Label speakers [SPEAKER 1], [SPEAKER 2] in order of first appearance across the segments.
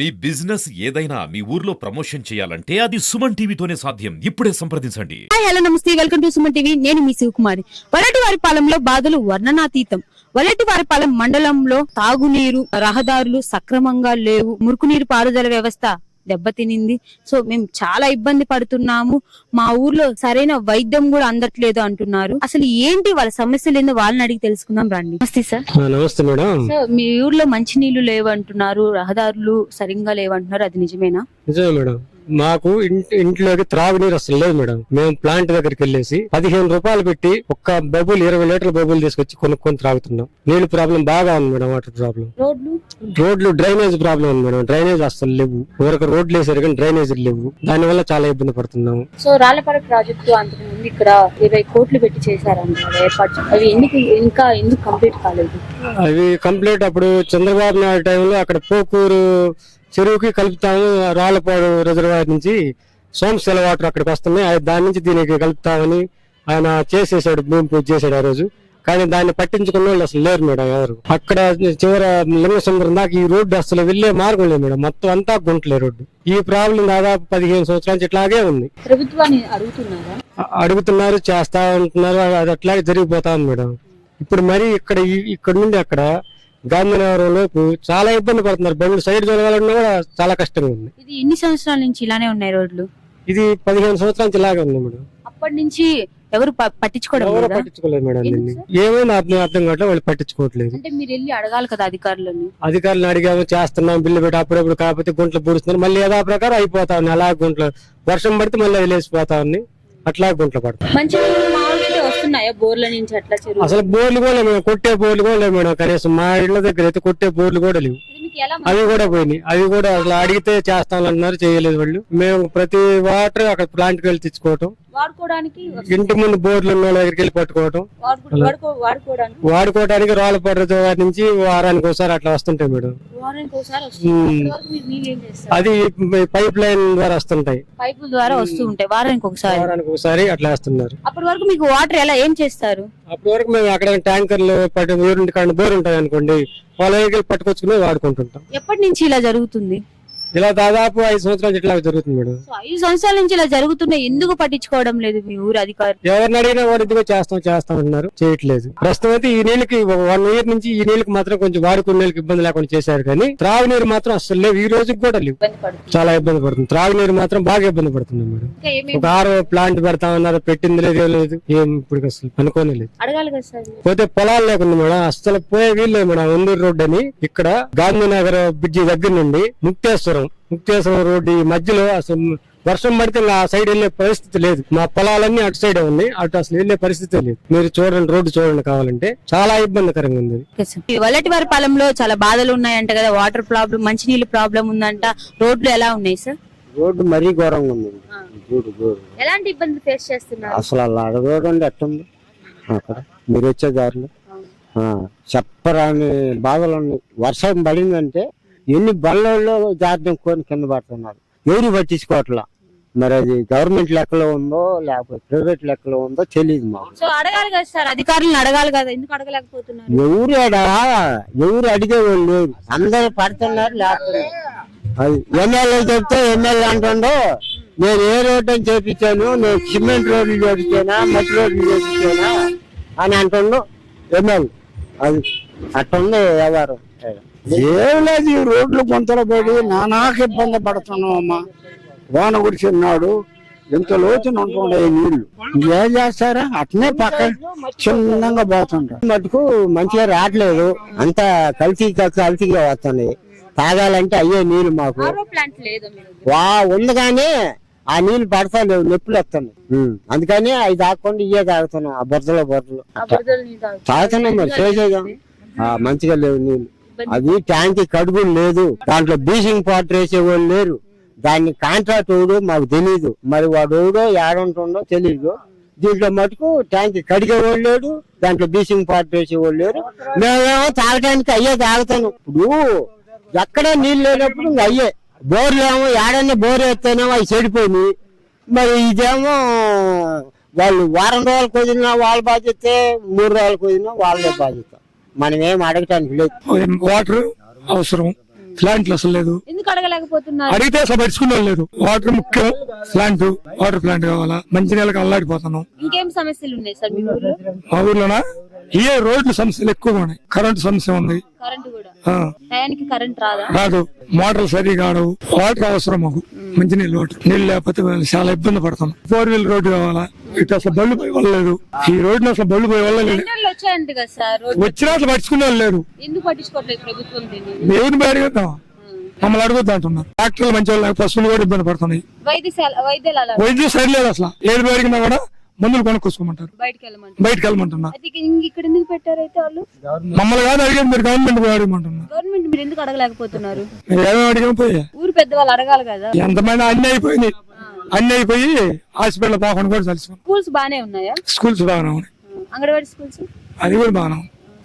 [SPEAKER 1] మీ business ఏదైనా మీ ఊర్లో promotion చేయాలంటే అది సుమన్ టీవీతోనే సాధ్యం. ఇప్పుడే సంప్రదించండి.
[SPEAKER 2] హాయ్ హలో నమస్తే. Welcome to Suman TV. నేను మీ శివకుమారి. వలటివారిపాలెంలో బాధలు వర్ణనాతీతం. వలటివారిపాలెం మండలంలో తాగునీరు రహదారులు సక్రమంగా లేవు. మురుగునీరు పారుదల వ్యవస్థ దెబ్బతినింది సో మేము చాలా ఇబ్బంది పడుతున్నాము. మా ఊర్లో సరైన వైద్యం కూడా అందట్లేదు అంటున్నారు. అసలు ఏంటి వాళ్ళ సమస్యలు ఏందో వాళ్ళని అడిగి తెలుసుకుందాం రండి. నమస్తే సార్.
[SPEAKER 3] నమస్తే మేడం.
[SPEAKER 2] సార్ మీ ఊర్లో మంచినీళ్ళు లేవంటున్నారు రహదారులు సరిగ్గా లేవంటున్నారు అది నిజమేనా?
[SPEAKER 3] నిజమే మేడం. మాకు ఇంటి ఇంట్లోకి త్రాగునీరు అసలు లేదు మేడం. మేము ప్లాంట్ దగ్గరికి వెళ్ళేసి పదిహేను రూపాయలు పెట్టి ఒక్క బబుల్ ఇరవై లీటర్ల బబుల్ తీసుకొచ్చి కొనుక్కొని త్రాగుతున్నాం. నీళ్ళు ప్రాబ్లం బాగా ఉంది మేడం వాటర్ ప్రాబ్లం.
[SPEAKER 2] రోడ్లు?
[SPEAKER 3] డ్రైనేజ్ ప్రాబ్లం ఉంది మేడం. డ్రైనేజ్ అసలు లేవు. ఊరకు రోడ్లు వేసారు కానీ డ్రైనేజ్ లేవు. దాని వల్ల చాలా ఇబ్బంది పడుతున్నాము.
[SPEAKER 2] సో రాళ్ళపాడ ప్రాజెక్టు అంతకుముందు ఇక్కడ ఇరవై కోట్లు పెట్టి చేశారన్నారు ఏర్పాటు. అవి ఎందుకు ఇంకా ఎందుకు కంప్లీట్ కాలేదు?
[SPEAKER 3] అవి కంప్లీట్ అప్పుడు చంద్రబాబు నాయుడు టైంలో అక్కడ పోకూరు చెరువుకి కలుపుతాము రాళ్ళపాడు రిజర్వాయర్ నుంచి సోమశిల వాటర్ అక్కడికి వస్తున్నాయి. దాని నుంచి దీనికి కలుపుతామని ఆయన చేసేసాడు భూమి పూజ చేశాడు ఆ రోజు. కానీ దాన్ని పట్టించుకున్న వాళ్ళు అసలు లేరు మేడం ఎవరు. అక్కడ చివర లింగసముద్రం దాకా ఈ రోడ్డు అసలు వెళ్ళే మార్గం లేదు మేడం. మొత్తం అంతా గుంటలే రోడ్డు. ఈ ప్రాబ్లం దాదాపు పదిహేను సంవత్సరాల నుంచి ఇట్లాగే ఉంది.
[SPEAKER 2] అడుగుతున్నారా?
[SPEAKER 3] చేస్తా ఉంటున్నారు అది అట్లాగే జరిగిపోతా ఉంది మేడం. ఇప్పుడు మరి ఇక్కడ ఇక్కడ నుండి అక్కడ గాంధీనగరం లోపు చాలా ఇబ్బంది పడుతున్నారు. బండ్లు సైడ్ జరగాలన్నా కూడా చాలా కష్టంగా ఉంది.
[SPEAKER 2] ఇది ఎన్ని సంవత్సరాల నుంచి ఇలానే ఉన్నాయి రోడ్లు?
[SPEAKER 3] ఇది పదిహేను సంవత్సరాల నుంచి ఇలాగే ఉంది మేడం.
[SPEAKER 2] అప్పటి నుంచి ఎవరు ప- పట్టించుకోవడం
[SPEAKER 3] ఎవరు
[SPEAKER 2] లేదా?
[SPEAKER 3] పట్టించుకోలేదు మేడం దీన్ని. ఏమైనా అర్థం అర్థం కావట్లేదు వాళ్ళు పట్టించుకోవట్లేదు.
[SPEAKER 2] అంటే మీరు వెళ్ళి అడగాలి కదా అధికారులని.
[SPEAKER 3] అధికారులను అడిగాము చేస్తున్నాం బిల్లు పెట్టి అప్పుడప్పుడు కాకపోతే గుంటలు పూడుస్తున్నారు. మళ్ళీ యథా ప్రకారం అయిపోతా ఉన్నాయి. అలా గుంటలు వర్షం పడితే మళ్ళీ వదిలేసిపోతా ఉన్నాయి. అట్లా గుంటలు
[SPEAKER 2] మంచి మామూలుగా వస్తున్నాయా బోర్ల నుంచి అట్లా చెరువు
[SPEAKER 3] అసలు బోర్లు కూడా లేవు కొట్టే బోర్లు కూడా లేవు మేడం. కనీసం మా ఇళ్ళ దగ్గర అయితే కొట్టే బోర్లు కూడా లేవు. అవి కూడా పోయినాయి. అవి కూడా అసలు అడిగితే చేస్తానన్నారు చేయలేదు వాళ్ళు. మేము ప్రతి వాటర్ అక్కడ ప్లాంట్కి వెళ్ళి తెచ్చుకోవటం.
[SPEAKER 2] వాడుకోవడానికి
[SPEAKER 3] ఇంటి ముందు బోర్లు ఉన్న వాళ్ళ దగ్గరికి వెళ్ళి పట్టుకోవటం.
[SPEAKER 2] వాడుకో- వాడుకో- వాడుకోవడానికి?
[SPEAKER 3] రాళ్ళపడ్డ వారి నుంచి వారానికి ఒకసారి అట్లా వస్తుంటాయి మేడం. అది పైప్ లైన్ ద్వారా వస్తుంటాయి.
[SPEAKER 2] పైపుల ద్వారా వస్తూ ఉంటాయి వారానికి ఒకసారి
[SPEAKER 3] వారానికి ఒకసారి అట్లా వేస్తున్నారు.
[SPEAKER 2] అప్పటి వరకు మీకు వాటర్ ఎలా ఏం చేస్తారు?
[SPEAKER 3] అప్పటి వరకు మేము అక్కడ ట్యాంకర్లు పట్టి బోర్ ఉంటాయి అనుకోండి వాళ్ళ వెళ్ళి పట్టుకొచ్చుకుని వాడుకుంటుంటాం.
[SPEAKER 2] ఎప్పటి నుంచి ఇలా జరుగుతుంది?
[SPEAKER 3] ఇలా దాదాపు ఐదు సంవత్సరాలు ఇట్లా జరుగుతుంది మేడం.
[SPEAKER 2] సో ఐదు సంవత్సరాల నుంచి ఇలా జరుగుతున్నా ఎందుకు పట్టించుకోవడం లేదు మీ ఊరు అధికారులు?
[SPEAKER 3] ఎవరిని అడిగినా వాడు ఇదిగో చేస్తాం చేస్తాం అంటున్నారు. చేయట్లేదు. ప్రస్తుతం అయితే ఈ నీళ్ళకి వన్ ఇయర్ నుంచి ఈ నీళ్ళకి మాత్రం కొంచెం వాడుకునే నీళ్ళకి ఇబ్బంది లేకుండా చేశారు కానీ త్రాగునీరు మాత్రం అసలు లేవు. ఈ రోజుకి కూడా లేవు. చాలా ఇబ్బంది పడుతుంది. త్రాగునీరు మాత్రం బాగా ఇబ్బంది పడుతుంది మేడం. ఒక ఆరో ప్లాంట్ పెడతామన్నారు పెట్టింది లేదు లేదు. ఏం ఇప్పుడు అసలు అనుకోనే లేదు.
[SPEAKER 2] అడగాలి కదా సార్.
[SPEAKER 3] పోతే పొలాలు లేకుండా మేడం అసలు పోయే వీళ్ళు మేడం. ఒందూరు రోడ్ అని. ఇక్కడ గాంధీనగర్ బ్రిడ్జి దగ్గర నుండి ముక్తేశ్వరం ముక్తేశ్వరం రోడ్డు ఈ మధ్యలో అసలు వర్షం పడితే ఆ సైడ్ వెళ్ళే పరిస్థితి లేదు. మా పొలాలన్నీ అటు సైడ్ ఉన్నాయి. అటు అసలు వెళ్ళే పరిస్థితి లేదు. మీరు చూడండి రోడ్డు చూడండి కావాలంటే చాలా ఇబ్బందికరంగా ఉంది.
[SPEAKER 2] వల్లటివారి పాలెంలో చాలా బాధలు ఉన్నాయంట కదా. వాటర్ ప్రాబ్లం మంచినీళ్ళ ప్రాబ్లం ఉందంట. రోడ్లు ఎలా ఉన్నాయి సార్
[SPEAKER 4] రోడ్డు మరీ ఘోరంగా ఉంది.
[SPEAKER 2] ఎలాంటి ఇబ్బంది ఫేస్ చేస్తున్నారు?
[SPEAKER 4] అసలు అలా అడగడండి ఎట్టుంది అక్కడ మీరు వచ్చే దారిలో. ఆ, చెప్పరాని బాధలు ఉన్నాయి. వర్షం పడిందంటే ఎన్ని బళ్ళల్లో జాతీయం కొని కింద పడుతున్నారు? ఎవరు పట్టించుకోవట్లా? మరి అది గవర్నమెంట్ లెక్కలో ఉందో లేకపోతే ప్రైవేట్ లెక్కలో ఉందో తెలియదు మాకు.
[SPEAKER 2] సో అడగాలి కదా సార్ అధికారులను అడగాలి కదా ఎందుకు అడగలేకపోతున్నారు?
[SPEAKER 4] ఎవరు ఎవరు అడిగేవాళ్ళు లేరు. అందరూ పడుతున్నారు లేకపోతున్నారు అది ఎమ్మెల్యే చెప్తే ఎమ్మెల్యే అంటుండో నేను ఏ రోడ్డు అని చేపించాను నేను సిమెంట్ రోడ్లు చేపించానా మట్టి రోడ్లు చేపించానా అని అంటుండు ఎమ్మెల్యే. అది అట్టుంది ఎవరు
[SPEAKER 5] ఏం లేదు ఈ రోడ్లు గుంతలు పడి నానాక ఇబ్బంది పడుతున్నాం అమ్మా. వాన కురిసినాడు ఎంత లోతున ఉంటుండే నీళ్ళు. ఏం చేస్తారా? అట్నే పక్క చిన్నంగా పోతుంటారు
[SPEAKER 4] మటుకు మంచిగా రావట్లేదు. అంతా కల్తీ కల్తీగా వస్తుంది. తాగాలంటే అయ్యే నీళ్ళు మాకు.
[SPEAKER 2] ప్లాంట్ లేదు
[SPEAKER 4] వా ఉంది కానీ ఆ నీళ్ళు పడతా లేవు నొప్పులు వస్తున్నాయి. ఉమ్. అందుకని అవి తాగకుండా ఇయ్యే తాగుతున్నాం ఆ బురదలో బురదలు. తాగుతున్నాం మరి చేసేదాం ఆ, మంచిగా లేవు నీళ్ళు. అది ట్యాంక్ కడుగులు లేదు దాంట్లో బీసింగ్ పౌడర్ వేసేవాళ్ళు లేరు. దాన్ని కాంట్రాక్ట్ ఎవడు మాకు తెలియదు మరి వాడు ఎవడో ఏడుంటుండో తెలియదు దీంట్లో మటుకు ట్యాంక్ కడిగేవాళ్ళు లేడు దాంట్లో బీసింగ్ పౌడర్ వేసేవాళ్ళు లేరు. మేమేమో తాగడానికి అయ్యే తాగుతాను ఇప్పుడు ఎక్కడ నీళ్ళు లేనప్పుడు అయ్యే. బోర్లు ఏమో ఏడన్నా బోర్ వేస్తేనేమో అవి చెడిపోయినాయి. మరి ఇదేమో వాళ్ళు వారం రోజులకు వదిలినా వాళ్ళ బాధ్యత మూడు రోజులకు వదిలినా వాళ్ళే బాధ్యత. మనం ఏం అడగటానికి లేదు.
[SPEAKER 5] వాటర్ అవసరం?
[SPEAKER 6] ప్లాంట్లు అసలు లేదు.
[SPEAKER 2] ఎందుకు అడగలేకపోతున్నారు?
[SPEAKER 6] అడిగితే అసలు పరుచుకునే లేదు. వాటర్ ముఖ్యం ప్లాంట్ వాటర్ ప్లాంట్ కావాలా? మంచి నీళ్ళకి అల్లాడిపోతున్నాం.
[SPEAKER 2] ఇంకేం సమస్యలు ఉన్నాయి సార్ మీ ఊర్లో?
[SPEAKER 6] మా ఊర్లోనా? ఏ రోడ్లు సమస్యలు ఎక్కువగా ఉన్నాయి? కరెంటు సమస్య ఉంది.
[SPEAKER 2] టయానికి కరెంట్ రాదా?
[SPEAKER 6] రాదు. మోటార్లు సరిగా ఆడవు వాటర్ అవసరం మాకు. మంచి నీళ్ళు వాటర్. నీళ్ళు లేకపోతే చాలా ఇబ్బంది పడతాం. ఫోర్ వీల్ రోడ్డు కావాలా? ఇటు అసలు బళ్ళు పోయి వల్ల లేదు ఈ రోడ్డు అసలు బళ్ళు పోయి వల్ల లేదు
[SPEAKER 2] టెండర్లు వచ్చాయంట కదా సార్ రోడ్డు?
[SPEAKER 6] వచ్చినా అసలు వాళ్ళు లేరు.
[SPEAKER 2] ఎందుకు పట్టించుకోవట్లేదు ప్రభుత్వం దీన్ని?
[SPEAKER 6] దేవుని పేరు కదా. మమ్మల్ని అడుగుద్దా అంటున్నారు డాక్టర్లు మంచి వాళ్ళు పశువులు కూడా ఇబ్బంది పడుతున్నాయి.
[SPEAKER 2] అలా
[SPEAKER 6] వైద్యం సరిలేదు అసలు. ఏది పెరిగినా కూడా మందులు కొనుక్కోసుకోమంటారు
[SPEAKER 2] బయటకు వెళ్ళమంటారు
[SPEAKER 6] బయటకు వెళ్ళమంటున్నారు
[SPEAKER 2] ఇక్కడ ఎందుకు పెట్టారు అయితే వాళ్ళు?
[SPEAKER 6] మమ్మల్ని కాదు అడిగేది మీరు గవర్నమెంట్ పోయి అడగమంటున్నారు
[SPEAKER 2] గవర్నమెంట్ మీరు ఎందుకు అడగలేకపోతున్నారు?
[SPEAKER 6] ఏమేమి అడిగాం పోయి.
[SPEAKER 2] ఊరు పెద్దవాళ్ళు అడగాలి కదా.
[SPEAKER 6] ఎంతమంది అన్ని అయిపోయినాయి. అన్ని అయిపోయి హాస్పిటల్ పోకుండా కూడా తెలుసుకున్నాం
[SPEAKER 2] స్కూల్స్ బానే ఉన్నాయా?
[SPEAKER 6] స్కూల్స్ బాగానే ఉన్నాయి.
[SPEAKER 2] అంగన్వాడీ స్కూల్స్?
[SPEAKER 6] అది కూడా బాగానే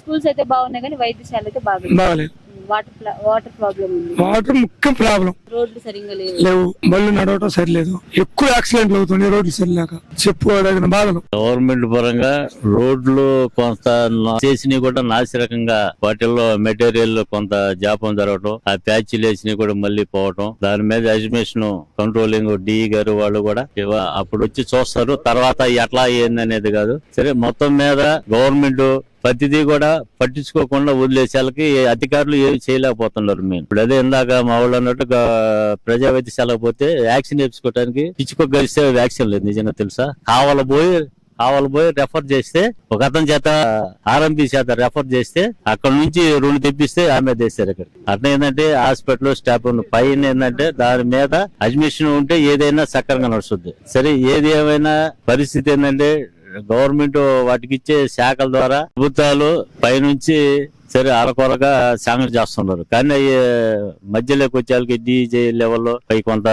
[SPEAKER 2] స్కూల్స్ అయితే బాగున్నాయి కానీ వైద్యశాల అయితే బాగా
[SPEAKER 6] బాగాలేదు.
[SPEAKER 2] వాటర్ వాటర్ ప్రాబ్లం ఉంది.
[SPEAKER 6] వాటర్ ముఖ్యం ప్రాబ్లం.
[SPEAKER 2] రోడ్లు సరిగ్గా లేవు.
[SPEAKER 6] లేవు. బళ్ళు నడవటం సరిలేదు. ఎక్కువ యాక్సిడెంట్లు అవుతున్నాయి రోడ్లు సరిలేక. చెప్పుకోదగిన బాధలు.
[SPEAKER 7] గవర్నమెంట్ పరంగా రోడ్లు కొంత చేసినవి కూడా నాసిరకంగా వాటిల్లో మెటీరియల్ కొంత జాపం జరగటం ఆ ప్యాచ్లు వేసినవి కూడా మళ్ళీ పోవటం. దాని మీద ఎడ్యుకేషన్ కంట్రోలింగ్ డి గారు వాళ్ళు కూడా ఇవ- అప్పుడు వచ్చి చూస్తారు. తర్వాత ఎట్లా ఏంది అనేది కాదు. సరే మొత్తం మీద గవర్నమెంట్ ప్రతిదీ కూడా పట్టించుకోకుండా వదిలేసేళ్ళకి అధికారులు ఏమి చేయలేకపోతున్నారు మేము. ఇప్పుడు అదే ఇందాక మా వాళ్ళు అన్నట్టు గా- ప్రజా వైద్యశాలకు పోతే వ్యాక్సిన్ వేసుకోవడానికి పిచ్చుకో గలిస్తే వ్యాక్సిన్ లేదు. నిజంగా తెలుసా? కావాల పోయి కావాలి పోయి రెఫర్ చేస్తే ఒక అతని చేత ఆర్ఎంపీ చేత రెఫర్ చేస్తే అక్కడ నుంచి రెండు తెప్పిస్తే ఆమె తెస్తారు ఇక్కడ. అట్లా ఏంటంటే హాస్పిటల్ స్టాఫ్ పైన ఏంటంటే దాని మీద అడ్మిషన్ ఉంటే ఏదైనా సక్రంగా నడుస్తుంది. సరే ఏది ఏమైనా పరిస్థితి ఏంటంటే గవర్నమెంట్ వాటికి ఇచ్చే శాఖల ద్వారా ప్రభుత్వాలు పైనుంచి సరే అరకొరగా శాంక్షన్ చేస్తున్నారు. కానీ అవి మధ్యలోకి వచ్చే వాళ్ళకి డీజే లెవెల్లో పై కొంత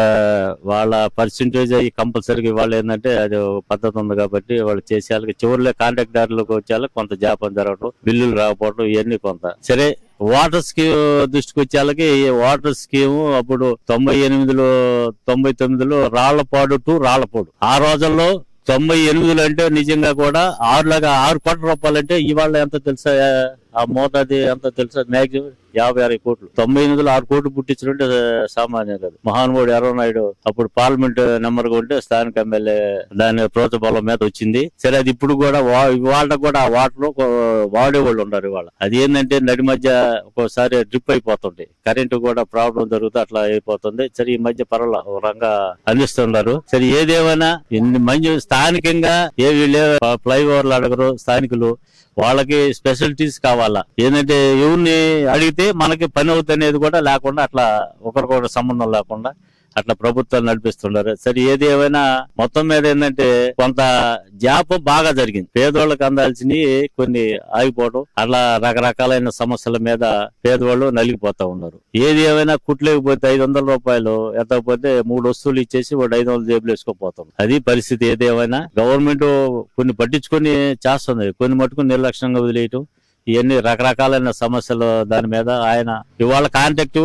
[SPEAKER 7] వాళ్ళ పర్సంటేజ్ అయ్యి కంపల్సరీగా వాళ్ళు ఏంటంటే అది పద్ధతి ఉంది కాబట్టి వాళ్ళు చేసే వాళ్ళకి చివరిలో కాంట్రాక్టర్లకు వచ్చే వాళ్ళకి కొంత జాపం జరగడం బిల్లులు రాకపోవడం ఇవన్నీ కొంత. సరే వాటర్ స్కీమ్ దృష్టికి వచ్చే వాళ్ళకి ఈ వాటర్ స్కీమ్ అప్పుడు తొంభై ఎనిమిదిలో తొంభై తొమ్మిదిలో రాళ్ళపాడు టు రాళ్ళపాడు ఆ రోజుల్లో తొంభై ఎనిమిదిలో అంటే నిజంగా కూడా ఆరు లాగా ఆరు కోట్ల రూపాయలు అంటే ఇవాళ ఎంత తెలుసా ఆ మోతాది అంత తెలుసా? మ్యాక్సిమం యాభై అరవై కోట్లు. తొంభై ఎనిమిదిలో ఆరు కోట్లు పుట్టించినట్టు సామాన్యం కాదు. మహానుభావుడు ఎర్రనాయుడు అప్పుడు పార్లమెంట్ నెంబర్ ఉంటే స్థానిక ఎమ్మెల్యే దాని ప్రోత్సాహం మీద వచ్చింది. సరే అది ఇప్పుడు కూడా వా- కూడా ఆ వాటర్ వాడేవాళ్ళు ఉన్నారు ఇవాళ. అది ఏంటంటే నడి మధ్య ఒక్కోసారి డ్రిప్ అయిపోతుంది. కరెంటు కూడా ప్రాబ్లం జరుగుతూ అట్లా అయిపోతుంది. సరే ఈ మధ్య పర్వాల రంగా అందిస్తున్నారు. సరే ఏదేమైనా ఇన్ని మంచి స్థానికంగా ఏ వీళ్ళే ఫ్లైఓవర్లు అడగరు స్థానికులు. వాళ్ళకి స్పెషలిటీస్ కావాలా? ఏంటంటే ఎవరిని అడిగితే మనకి పని అవుతుంది అనేది కూడా లేకుండా అట్లా ఒకరికొకరు సంబంధం లేకుండా అట్లా ప్రభుత్వాలు నడిపిస్తున్నారు సరే ఏది ఏమైనా మొత్తం మీద ఏంటంటే కొంత జాపం బాగా జరిగింది. పేదవాళ్ళకి అందాల్సినవి కొన్ని ఆగిపోవడం అట్లా రకరకాలైన సమస్యల మీద పేదవాళ్ళు నలిగిపోతా ఉన్నారు. ఏది ఏమైనా కుట్లేకపోతే ఐదు వందల రూపాయలు ఎత్తకపోతే మూడు వస్తువులు ఇచ్చేసి వాడు ఐదు వందలు జేబులు వేసుకోపోతాం అది పరిస్థితి ఏది ఏమైనా గవర్నమెంట్ కొన్ని పట్టించుకొని చేస్తుంది కొన్ని మటుకు నిర్లక్ష్యంగా వదిలేయటం ఇవన్నీ రకరకాలైన సమస్యలు దాని మీద ఆయన ఇవాళ కాంటాక్ట్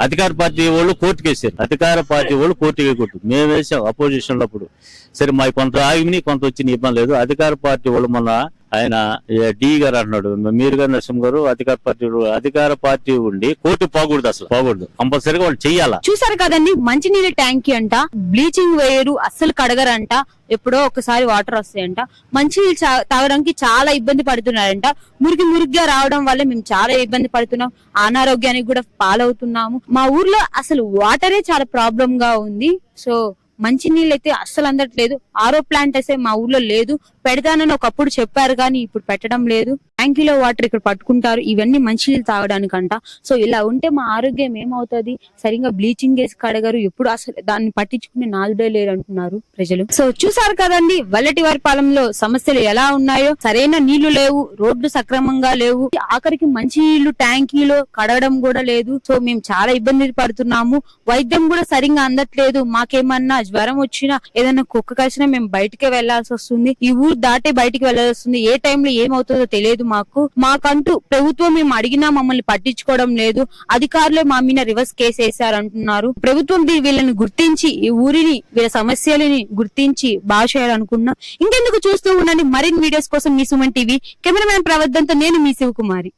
[SPEAKER 7] అధికార పార్టీ వాళ్ళు కోర్టుకి వేసారు. అధికార పార్టీ వాళ్ళు కోర్టుకి కొట్టు మేము వేసాం అపోజిషన్లో అప్పుడు. సరే మా కొంత ఆగిని కొంత వచ్చిన ఇబ్బంది లేదు. అధికార పార్టీ వాళ్ళు మొన్న ఆయన ఏ, డి గారు అంటున్నాడు. మీరు గారు నరసింహ గారు అధికార పార్టీ అధికార పార్టీ ఉండి కోర్టు పోకూడదు అసలు. పోకూడదు. కంపల్సరీగా వాళ్ళు చెయ్యాలా?
[SPEAKER 2] చూసారు కదండి మంచినీళ్ళ ట్యాంకీ అంట బ్లీచింగ్ వేయరు అస్సలు కడగరంట ఎప్పుడో ఒకసారి వాటర్ వస్తాయంట. మంచినీళ్ళు చా- తాగడానికి చాలా ఇబ్బంది పడుతున్నారంట. మురికి మురికిగా రావడం వల్ల మేము చాలా ఇబ్బంది పడుతున్నాం. అనారోగ్యానికి కూడా పాలవుతున్నాము. మా ఊర్లో అసలు వాటరే చాలా ప్రాబ్లం గా ఉంది. సో మంచి నీళ్ళు అయితే అస్సలు అందట్లేదు. ఆరో ప్లాంట్ అయితే మా ఊర్లో లేదు. పెడతానని ఒకప్పుడు చెప్పారు కానీ ఇప్పుడు పెట్టడం లేదు. ట్యాంకీలో వాటర్ ఇక్కడ పట్టుకుంటారు. ఇవన్నీ మంచినీళ్ళు తాగడానికంట. సో ఇలా ఉంటే మా ఆరోగ్యం ఏమవుతుంది? సరిగా బ్లీచింగ్ వేసి కడగరు. ఎప్పుడు అసలు దాన్ని పట్టించుకునే నాదుడే లేరు అంటున్నారు ప్రజలు. సో చూసారు కదండి వల్లటి వారి పాలెంలో సమస్యలు ఎలా ఉన్నాయో. సరైన నీళ్ళు లేవు. రోడ్లు సక్రమంగా లేవు. ఆఖరికి మంచి నీళ్ళు ట్యాంకీలో కడగడం కూడా లేదు. సో మేము చాలా ఇబ్బంది పడుతున్నాము. వైద్యం కూడా సరిగ్గా అందట్లేదు. మాకేమన్నా జ్వరం వచ్చినా ఏదైనా కుక్క కలిసినా మేము బయటకే వెళ్ళాల్సి వస్తుంది. ఈ ఊరు దాటే బయటికి వెళ్ళాల్సి వస్తుంది. ఏ టైంలో ఏమవుతుందో తెలియదు మాకు. మాకంటూ ప్రభుత్వం మేము అడిగినా మమ్మల్ని పట్టించుకోవడం లేదు. అధికారులు మా మీద రివర్స్ కేసు వేశారు అంటున్నారు ప్రభుత్వం వీళ్ళని గుర్తించి ఈ ఊరిని వీళ్ళ సమస్యలని గుర్తించి బాగా చేయాలనుకున్నా ఇంకెందుకు చూస్తూ ఉండండి. మరిన్ని వీడియోస్ కోసం మీ సుమన్ టీవీ. కెమెరామ్యాన్ ప్రవర్ధంతో నేను మీ శివకుమారి.